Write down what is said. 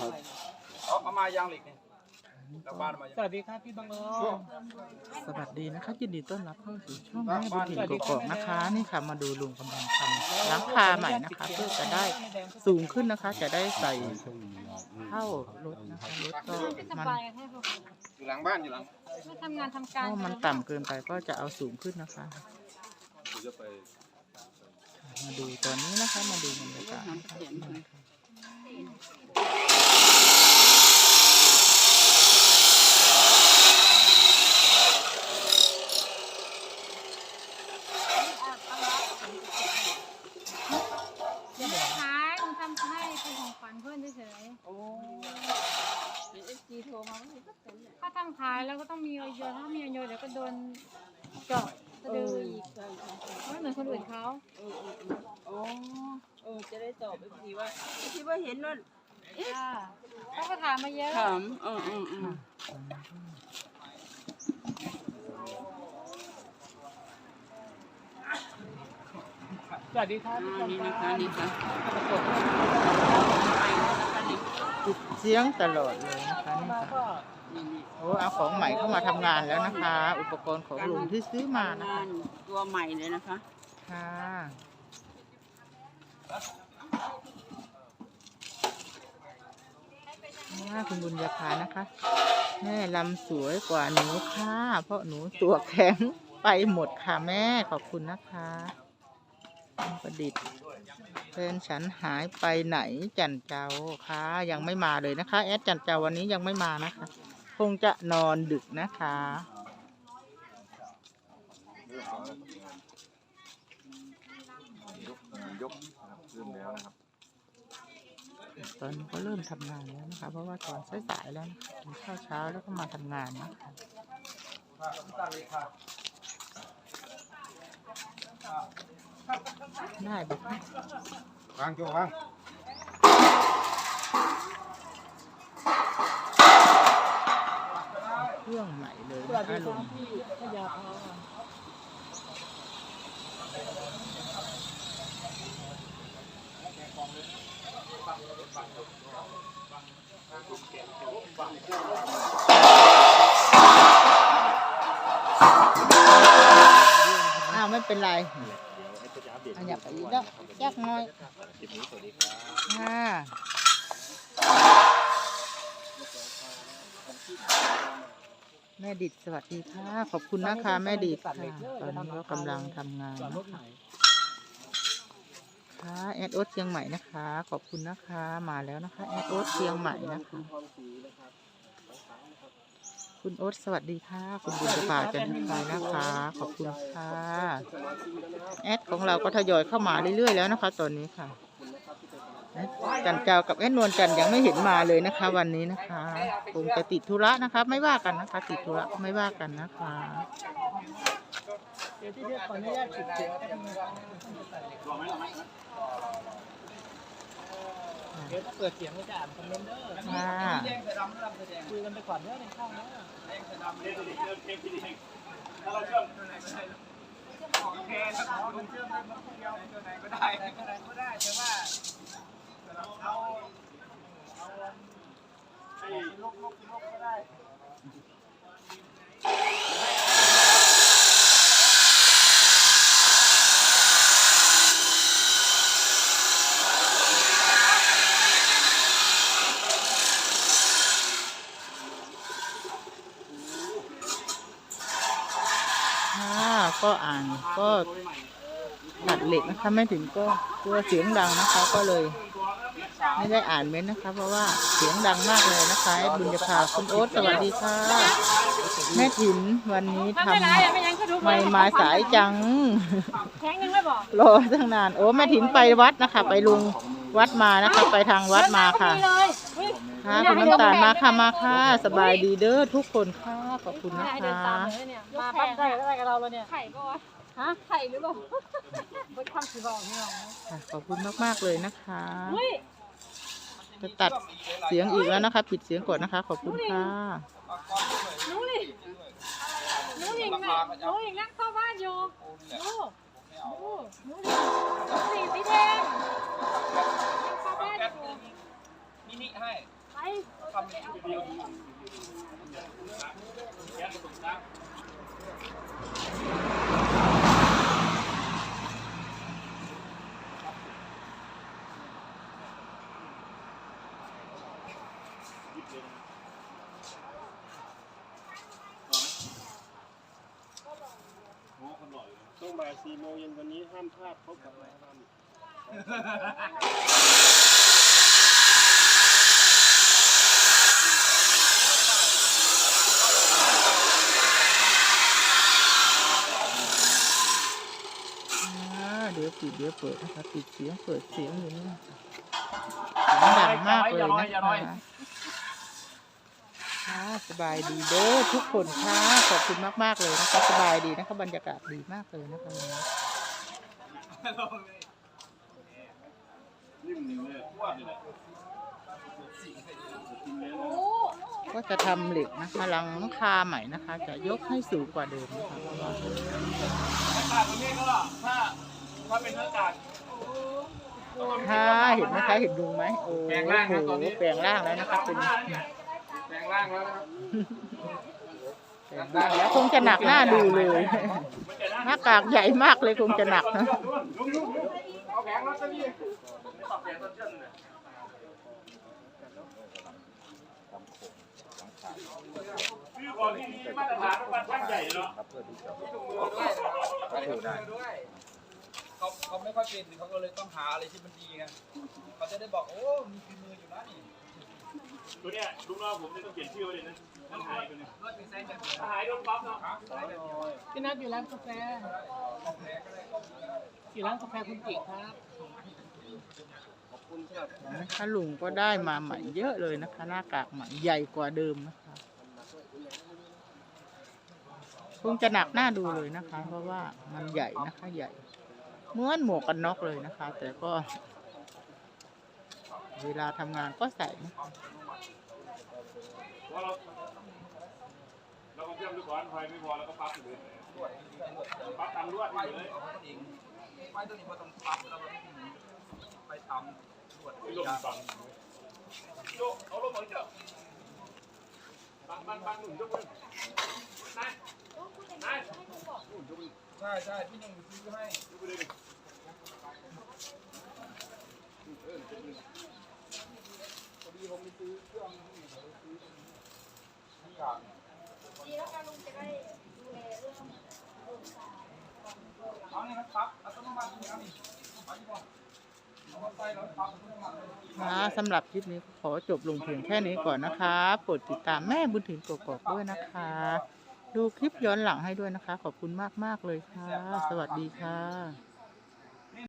ครับเอาเอามายางเหล็กเนี่ยแล้วบ้านเอามาสวัสดีครับพี่บังเอิญสวัสดีนะคะยินดีต้อนรับเข้าสู่ช่องแม่บุญถิ่นกกอกนะคะ นี่ค่ะมาดูลุงกำลังทำหลังคาใหม่นะคะ เพื่อจะได้สูงขึ้นนะคะ จะได้ใส่เข้ารถนะคะรถก็ไม่สมันบายกันให้พวกอยู่หลังบ้านอยู่หลังไม่ทำงานทำเพการราะมันต่ำเกินไปก็จะเอาสูงขึ้นนะคะมาดูตอนนี้นะคะ มาดูบรรยากาศนะ คะขายผมทำให้เป็นของขวัญเพื่อนเฉยโอ้เอฟซีโทรมาไม่ก็เต็มเลยๆถ้าทำขายแล้วก็ต้องมีออยถ้ามีออยเดี๋ยวก็โดนเจาะสะเอดือออีกใช่ใช่ใช่ไม่เหมือนคนอื่นเขา เออเออเอออ๋อเออจะได้ตอบเอฟซีว่าที่ว่าเห็นว่า ค่ะเขาก็ถามมาเยอะ ถามเออเออเออสวัสดีครับอ่าพี่นี่บันะงคะเอิญนี่ค่ะปิดเสียงตลอดเลยนะคะนี่มาค่ะก็นี่นี่โอ้เอาของใหม่เข้ามาทำงานแล้วนะคะ อุปกรณ์ของลุงที่ซื้อมานะงาคะนตัวใหม่เลยนะคะ ค่ะ ว่าคุณบุญญาภานะคะ แม่ลำสวยกว่าหนูค่ะ เพราะหนูตัวแข็งไปหมดค่ะแม่ขอบคุณนะคะประดิษฐ์แฟนฉันหายไปไหนจันเจ้าค่ะ ยังไม่มาเลยนะคะ แอดจันเจ้าวันนี้ยังไม่มานะคะ คงจะนอนดึกนะคะยกนะครับเริ่มแล้วนะครับ ตอนนี้ก็เริ่มทำงานแล้วนะคะ เพราะว่าตอนสายๆแล้วกินข้าวเช้าแล้วก็มาทำงานนะคะได้บอกว่างโจวางเครื่องใหม่เลยนะคะลุรับงพี่พาพา อ้าวไม่เป็นไรอันอยากไปอีกแล้วยากน้อยค่ะแม่ดิดสวัสดีค่ะ ขอบคุณนะคะ แม่ดิดค่ะ ตอนนี้ก็กำลังทำงานจอดร นะคะแอดโอ๊ตเชียงใหม่นะคะ ขอบคุณนะคะมาแล้วนะคะแอดโอ๊ตเชียงใหม่นะคะคุณโอ๊ตสวัสดีค่ะ คุณบุญภาจันทร์ไทยนะคะ ขอบคุณค่ะแอดของเราก็ทยอยเข้ามาเรื่อยๆแล้วนะคะตอนนี้ค่ะจันเจ้ากับแอดนวลจันทร์ยังไม่เห็นมาเลยนะคะ วันนี้นะคะคงจะติดธุระนะคะ ไม่ว่ากันนะคะ ติดธุระไม่ว่ากันนะคะ เดี๋ยวที่เรียกขออนุญาตปิดเสียงก็ทำงานเดี๋ยวเปิดเสียงก็จะอ่านคอมเมนต์เด้อค่ะแดงใส่ดำดำใส่แดงคุยกันไปก่อนเด้อในช่องเด้อแดงใส่ดำเริ่มเริ่มเริ่มเองถ้าเราเชื่อมตัวไหนก็ได้ของแพงครับลุงเชื่อมได้มาคนเดียวตัวไหนก็ได้ตัวไหนก็ได้แต่ว่าเอาเอาให้ลกลกลกก็ได้ ก็อ่านก็ตัดเหล็กนะคะไม่ถึงก็กลัวเสียงดังนะคะ ก็เลย ไม่ได้อ่านเม้นต์นะคะ เพราะว่าเสียงดังมากเลยนะคะแอดบุญญาภาคุณโอ๊ตสวัสดีค่ะ แม่ถินวันนี้มันทำไม่ร้ายอะไม่ยังเขาดูไม่มาสายจังแข็งยังไม่บอกรอตั้งนาน โอ้แม่ถินไปวัดนะคะ ไปลุงวัดมานะคะ ไปทางวัดมาค่ะเดินเลยอุ๊ย ค่ะคุณน้ำตาลมาค่ะมาค่ะสบายดีเด้อทุกคนค่ะขอบคุณนะให้เดินคะตามเลยเนี่ย มาปั๊บได้ได้กับเราเลยเนี่ย ไข่ปะวะฮะ ไข่หรือเปล่าเป็นความสีบอกนี่หรอค่ะขอบคุณมาก ๆ เลยนะคะอุ้ยจะตัดเสียงอีกแล้วนะคะปิดเสียงก่อนนะคะ ขอบคุณค่ะหนูนี่หนูนี่นะหนูนี่นั่งเข้าบ้านอยู่หนูหนูหนูนี่หนูนี่สีแดงนั่งเข้าบ้านอยู่มินิให้ ไปทำเป็นวิดีโอแยกกระตุกน้ำต้องบ่ายสี่โมงเย็นวันนี้ห้ามพลาดพบกับนายทำอ่า เดี๋ยวปิดเดี๋ยวเปิดนะคะปิดเสียงเปิดเสียงอยู่นี่นะคะเสียงดังมากเลยนะคะค่ะสบายดีเด้อทุกคนค่ะขอบคุณมากๆเลยนะคะสบายดีนะคะบรรยากาศดีมากเลยนะคะวันนี้นิ่มเลยอ้วนเลยโอ้ก็จะทำเหล็กนะคะหลังคาใหม่นะคะ จะยกให้สูงกว่าเดิมนะคะ ถ้าเป็นหน้ากากค่ะเห็นไหมคะเห็นลุงไหมโอ้แปลงร่างนะตอนนี้ แปลงร่างแล้วนะคะเป็นแปลงร่างแล้วนะครับแปลงร่างแล้วคงจะหนักหน้าดูเลย หน้ากากใหญ่มากเลยคงจะหนักนะลุงลุงเอาแผงลอตเตอรี่ไม่ตอบแผงต้นเชื่อมเลยคือของที่มีมาตรฐานมันช่างใหญ่เนาะมีถุงมือด้วยมีถุงมือด้วย เขาเขาไม่ค่อยเป็นเขาก็เลยต้องหาอะไรที่มันดีไงเขาจะได้บอกโอ้มีฝีมืออยู่นะนี่ตัวเนี้ยลูกน้องผมเนี่ยต้องเปลี่ยนชื่อไว้เลยนะนั่นหายไปเลยรถมีไซส์แบบนี้หายโดนปั๊บเนาะพี่นัทอยู่ร้านกาแฟอยู่ร้านกาแฟคุณจิครับนะคะลุงก็ได้มาใหม่เยอะเลยนะคะ หน้ากากใหม่ใหญ่กว่าเดิมนะคะคงจะหนักหน้าดูเลยนะคะ เพราะว่ามันใหญ่นะคะใหญ่ เหมือนหมวกกันน็อกเลยนะคะ แต่ก็เวลาทำงานก็ใส่นะคะเพราะเราเราก็เชื่อมด้วยก่อนไฟไม่พอแล้วก็ปั๊บเลยปั๊บตามลวดไปเลเลยยเอาตัวเองไปตัวนี้พอต้องปั๊บแล้วก็ไปทำรวจไม่ลงฟังโยเอาลงมาเจ้าบังบังบังหนุ่มยกมือนายนาย ใช่ใช่พี่หนึ่งซื้อให้ยกมือเลยพอดีผมไปซื้อเครื่องที่เขาซื้อทุกอย่างดีแล้วกันลุงจะได้ดูแลเรื่องโรงสารเอานี่ยครับปั๊บอัตโนมัตินี่เอานี่ไปดีกว่าค่ะสำหรับคลิปนี้ขอจบลงเพียงแค่นี้ก่อนนะคะโปรดติดตามแม่บุญถึงกกอกด้วยนะคะ ดูคลิปย้อนหลังให้ด้วยนะคะ ขอบคุณมาก ๆ เลยค่ะ สวัสดีค่ะ